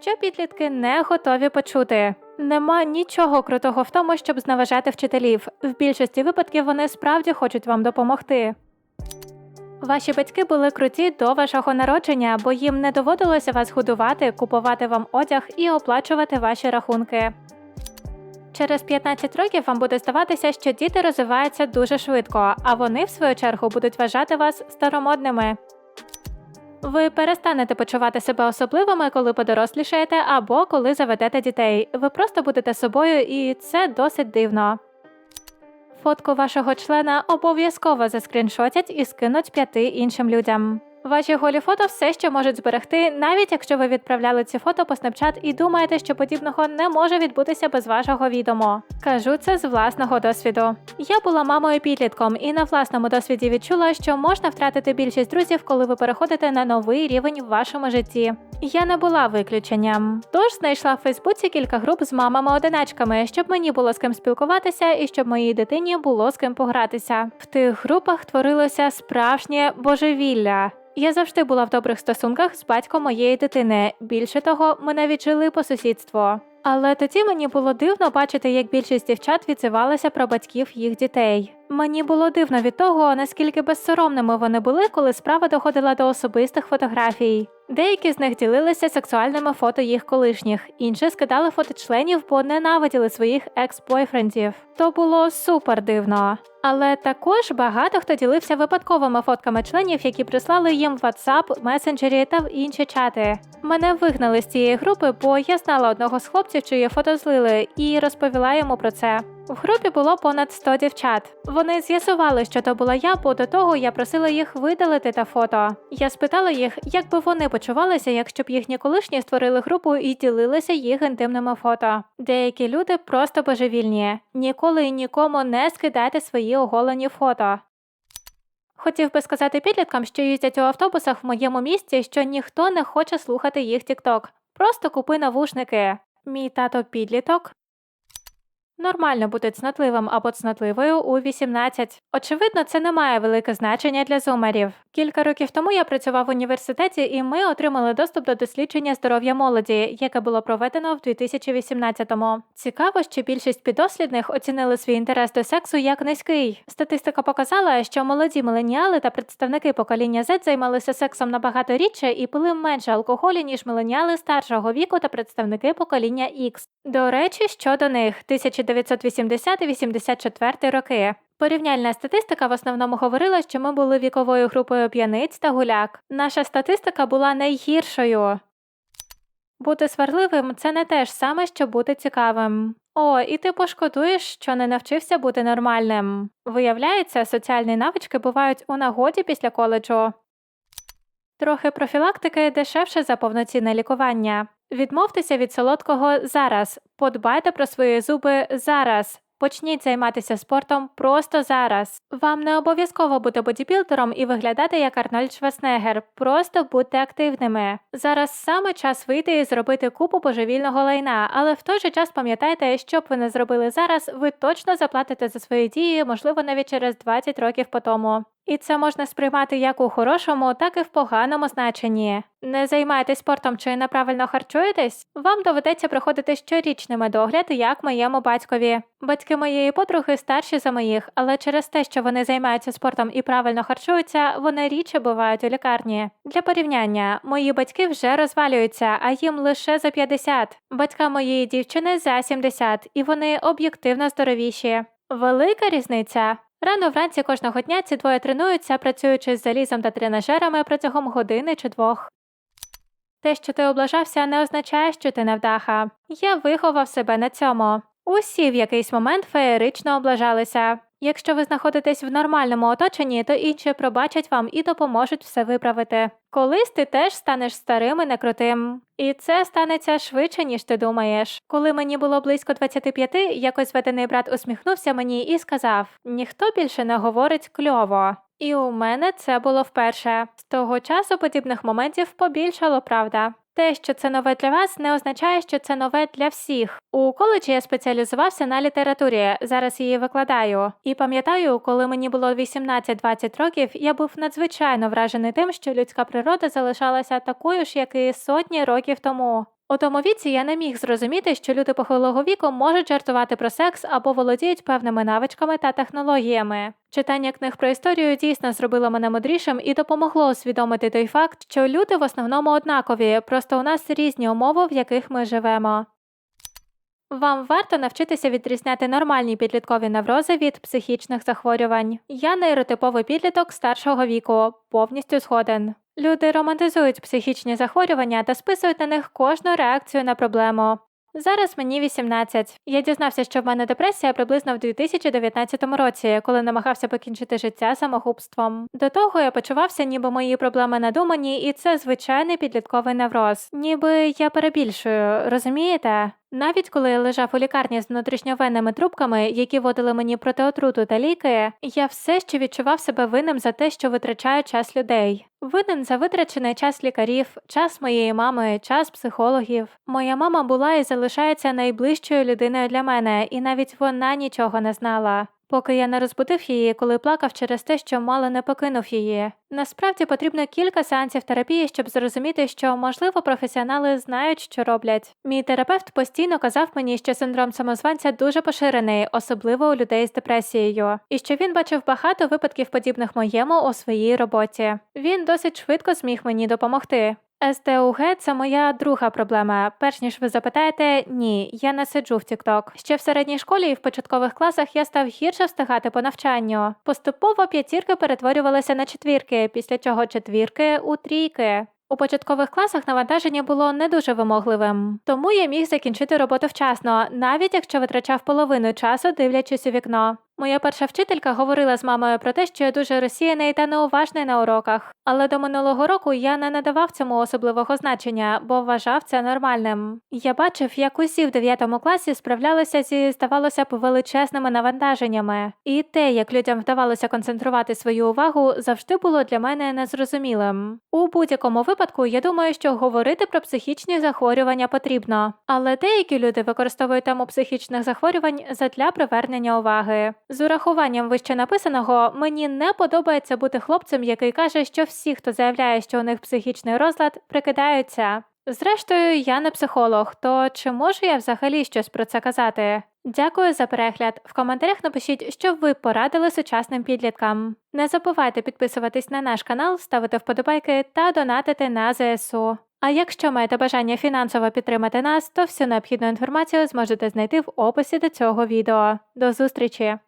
що підлітки не готові почути. Нема нічого крутого в тому, щоб зневажати вчителів. В більшості випадків вони справді хочуть вам допомогти. Ваші батьки були круті до вашого народження, бо їм не доводилося вас годувати, купувати вам одяг і оплачувати ваші рахунки. Через 15 років вам буде здаватися, що діти розвиваються дуже швидко, а вони, в свою чергу, будуть вважати вас старомодними. Ви перестанете почувати себе особливими, коли подорослішаєте або коли заведете дітей. Ви просто будете собою, і це досить дивно. Фотку вашого члена обов'язково заскріншотять і скинуть п'яти іншим людям. Ваші голі фото все ще можуть зберегти, навіть якщо ви відправляли ці фото по Snapchat і думаєте, що подібного не може відбутися без вашого відомо. Кажу це з власного досвіду. Я була мамою підлітком і на власному досвіді відчула, що можна втратити більшість друзів, коли ви переходите на новий рівень в вашому житті. Я не була виключенням. Тож знайшла в Фейсбуці кілька груп з мамами-одиначками, щоб мені було з ким спілкуватися і щоб моїй дитині було з ким погратися. В тих групах творилося справжнє божевілля. Я завжди була в добрих стосунках з батьком моєї дитини. Більше того, ми навіть по сусідству. Але тоді мені було дивно бачити, як більшість дівчат відзивалися про батьків їх дітей. Мені було дивно від того, наскільки безсоромними вони були, коли справа доходила до особистих фотографій. Деякі з них ділилися сексуальними фото їх колишніх, інші скидали фото членів, бо ненавиділи своїх екс-бойфрендів. То було супер дивно. Але також багато хто ділився випадковими фотками членів, які прислали їм в WhatsApp, месенджері та в інші чати. Мене вигнали з цієї групи, бо я знала одного з хлопців, чиє фото злили, і розповіла йому про це. В групі було понад 100 дівчат. Вони з'ясували, що то була я, бо до того я просила їх видалити та фото. Я спитала їх, як би вони почувалися, якщо б їхні колишні створили групу і ділилися їх інтимними фото. Деякі люди просто божевільні. Ніколи і нікому не скидайте свої оголені фото. Хотів би сказати підліткам, що їздять у автобусах в моєму місті, що ніхто не хоче слухати їх тікток. Просто купи навушники. Мій тато підліток. Нормально бути цнотливим або цнотливою у 18. Очевидно, це не має велике значення для зумерів. Кілька років тому я працював в університеті, і ми отримали доступ до дослідження здоров'я молоді, яке було проведено в 2018-му. Цікаво, що більшість підослідних оцінили свій інтерес до сексу як низький. Статистика показала, що молоді миленіали та представники покоління Z займалися сексом набагато рідше і пили менше алкоголю, ніж миленіали старшого віку та представники покоління X. До речі, щодо них 1980-84 роки. Порівняльна статистика в основному говорила, що ми були віковою групою п'яниць та гуляк. Наша статистика була найгіршою. Бути сварливим це не те ж саме, що бути цікавим. О, і ти пошкодуєш, що не навчився бути нормальним. Виявляється, соціальні навички бувають у нагоді після коледжу. Трохи профілактики дешевше за повноцінне лікування. Відмовтеся від солодкого зараз. Подбайте про свої зуби зараз. Почніть займатися спортом просто зараз. Вам не обов'язково бути бодібілдером і виглядати як Арнольд Шварценеггер. Просто будьте активними. Зараз саме час вийти і зробити купу божевільного лайна, але в той же час пам'ятайте, що б ви не зробили зараз, ви точно заплатите за свої дії, можливо, навіть через 20 років по тому. І це можна сприймати як у хорошому, так і в поганому значенні. Не займайтесь спортом чи неправильно харчуєтесь, вам доведеться проходити щорічний медогляд, як моєму батькові. Батьки моєї подруги старші за моїх, але через те, що вони займаються спортом і правильно харчуються, вони рідше бувають у лікарні. Для порівняння, мої батьки вже розвалюються, а їм лише за 50. Батька моєї дівчини за 70, і вони об'єктивно здоровіші. Велика різниця. Рано вранці кожного дня ці двоє тренуються, працюючи з залізом та тренажерами протягом години чи двох. Те, що ти облажався, не означає, що ти невдаха. Я виховав себе на цьому. Усі в якийсь момент феєрично облажалися. Якщо ви знаходитесь в нормальному оточенні, то інші пробачать вам і допоможуть все виправити. Колись ти теж станеш старим і некрутим. І це станеться швидше, ніж ти думаєш. Коли мені було близько 25, якось ведений брат усміхнувся мені і сказав: ніхто більше не говорить кльово. І у мене це було вперше. З того часу подібних моментів побільшало, правда. Те, що це нове для вас, не означає, що це нове для всіх. У коледжі я спеціалізувався на літературі, зараз її викладаю. І пам'ятаю, коли мені було 18-20 років, я був надзвичайно вражений тим, що людська природа залишалася такою ж, як і сотні років тому. У тому віці я не міг зрозуміти, що люди похилого віку можуть жартувати про секс або володіють певними навичками та технологіями. Читання книг про історію дійсно зробило мене мудрішим і допомогло усвідомити той факт, що люди в основному однакові, просто у нас різні умови, в яких ми живемо. Вам варто навчитися відрізняти нормальні підліткові неврози від психічних захворювань. Я нейротиповий підліток старшого віку, повністю згоден. Люди романтизують психічні захворювання та списують на них кожну реакцію на проблему. Зараз мені 18. Я дізнався, що в мене депресія приблизно в 2019 році, коли намагався покінчити життя самогубством. До того я почувався, ніби мої проблеми надумані, і це звичайний підлітковий невроз. Ніби я перебільшую, розумієте? Навіть коли я лежав у лікарні з внутрішньовенними трубками, які водили мені проти отруту та ліки, я все ще відчував себе винним за те, що витрачаю час людей. Винен за витрачений час лікарів, час моєї мами, час психологів. Моя мама була і залишається найближчою людиною для мене, і навіть вона нічого не знала. Поки я не розбудив її, коли плакав через те, що мало не покинув її. Насправді потрібно кілька сеансів терапії, щоб зрозуміти, що, можливо, професіонали знають, що роблять. Мій терапевт постійно казав мені, що синдром самозванця дуже поширений, особливо у людей з депресією, і що він бачив багато випадків подібних моєму у своїй роботі. Він досить швидко зміг мені допомогти. СДУГ – це моя друга проблема. Перш ніж ви запитаєте, ні, я не сиджу в TikTok. Ще в середній школі і в початкових класах я став гірше встигати по навчанню. Поступово п'ятірки перетворювалися на четвірки, після чого четвірки у трійки. У початкових класах навантаження було не дуже вимогливим, тому я міг закінчити роботу вчасно, навіть якщо витрачав половину часу, дивлячись у вікно. Моя перша вчителька говорила з мамою про те, що я дуже розсіяний та неуважний на уроках, але до минулого року я не надавав цьому особливого значення, бо вважав це нормальним. Я бачив, як усі в 9 класі справлялися зі, здавалося б, величезними навантаженнями, і те, як людям вдавалося концентрувати свою увагу, завжди було для мене незрозумілим. У будь-якому випадку я думаю, що говорити про психічні захворювання потрібно, але деякі люди використовують тему психічних захворювань задля привернення уваги. З урахуванням вище написаного, мені не подобається бути хлопцем, який каже, що всі, хто заявляє, що у них психічний розлад, прикидаються. Зрештою, я не психолог, то чи можу я взагалі щось про це казати? Дякую за перегляд. В коментарях напишіть, що ви порадили сучасним підліткам. Не забувайте підписуватись на наш канал, ставити вподобайки та донатити на ЗСУ. А якщо маєте бажання фінансово підтримати нас, то всю необхідну інформацію зможете знайти в описі до цього відео. До зустрічі!